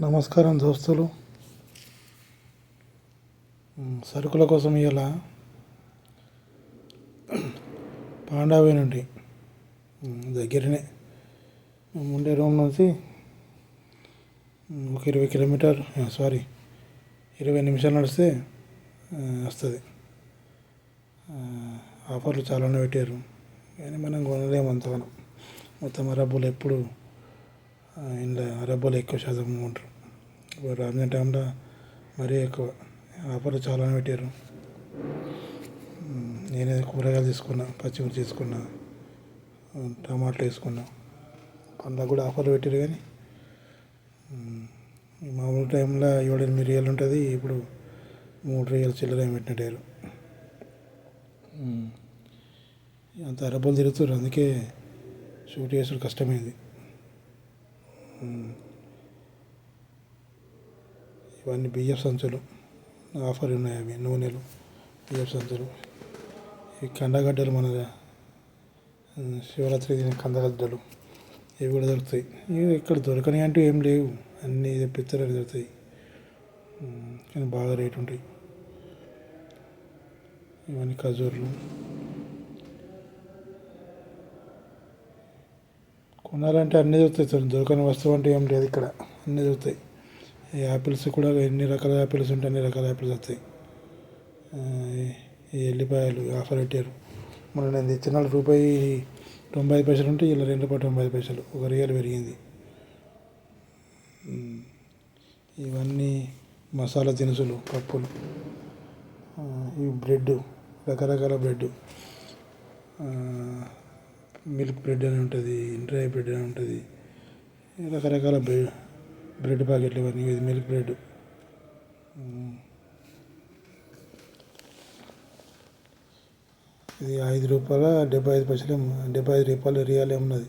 నమస్కారం దోస్తులు. సరుకుల కోసం ఇవాళ పాండావే నుండి. దగ్గరనే. మేము ఉండే రూమ్ నుంచి ఒక ఇరవై కిలోమీటర్ సారీ ఇరవై నిమిషాలు నడిస్తే వస్తుంది. ఆఫర్లు చాలానే పెట్టారు. కానీ మనం కొనలేము అంతగానం. మొత్తం డబ్బులు ఎప్పుడు ఇంట్లో అరబ్బులు ఎక్కువ శాతం ఉంటారు ఇప్పుడు రంజాన్ టైంలో మరీ ఎక్కువ ఆఫర్లు చాలానే పెట్టారు నేనే కూరగాయలు తీసుకున్నా పచ్చిమిర్చి తీసుకున్నా టమాటాలు తీసుకున్నా పండ్లకు కూడా ఆఫర్లు పెట్టారు కానీ మామూలు టైంలో ఏడు ఎనిమిది రియల్ ఉంటుంది ఇప్పుడు మూడు రియల్ చిల్లర పెట్టినట్టారు. అంత అరబ్బులు తిరుగుతారు అందుకే షూట్ చేసుడు కష్టమైంది. ఇవన్నీ బియ్యం సంచులు ఆఫర్ ఉన్నాయి అవి నూనెలు బియ్యం సంచులు. ఈ కందగడ్డలు మన శివరాత్రి కందగడ్డలు ఇవి కూడా దొరుకుతాయి. ఇవి ఇక్కడ దొరకని అంటూ ఏం లేవు. అన్నీ తెప్పిస్తారు దొరుకుతాయి. కానీ బాగా రేటు ఉంటాయి. ఇవన్నీ ఖజూర్లు. కొనాలంటే అన్నీ దొరుకుతాయి సార్. దొరకని వస్తువు అంటే ఏం లేదు ఇక్కడ. అన్నీ దొరుకుతాయి. ఈ యాపిల్స్ కూడా ఎన్ని రకాల యాపిల్స్ ఉంటే అన్ని రకాల యాపిల్స్ వస్తాయి ఈ- ఎల్లిపాయలు ఆఫర్ పెట్టారు. మొన్న నేను తెచ్చిన రూపాయి తొంభై ఐదు పైసలు ఉంటే ఇలా రెండు రూపాయలు తొంభై ఐదు పైసలు. ఒక రియల్ పెరిగింది. ఇవన్నీ మసాలా దినుసులు పప్పులు. ఈ ఇవి బ్రెడ్ రకరకాల బ్రెడ్ మిల్క్ బ్రెడ్ అని ఉంటుంది డ్రై బ్రెడ్ అని ఉంటుంది రకరకాల బ్రెడ్ బ్రెడ్ ప్యాకెట్లు ఇవన్నీ ఇది మిల్క్ బ్రెడ్. ఇది ఐదు రూపాయల డెబ్బై ఐదు పైసలు డెబ్బై ఐదు రూపాయలు రియాలే ఉన్నది.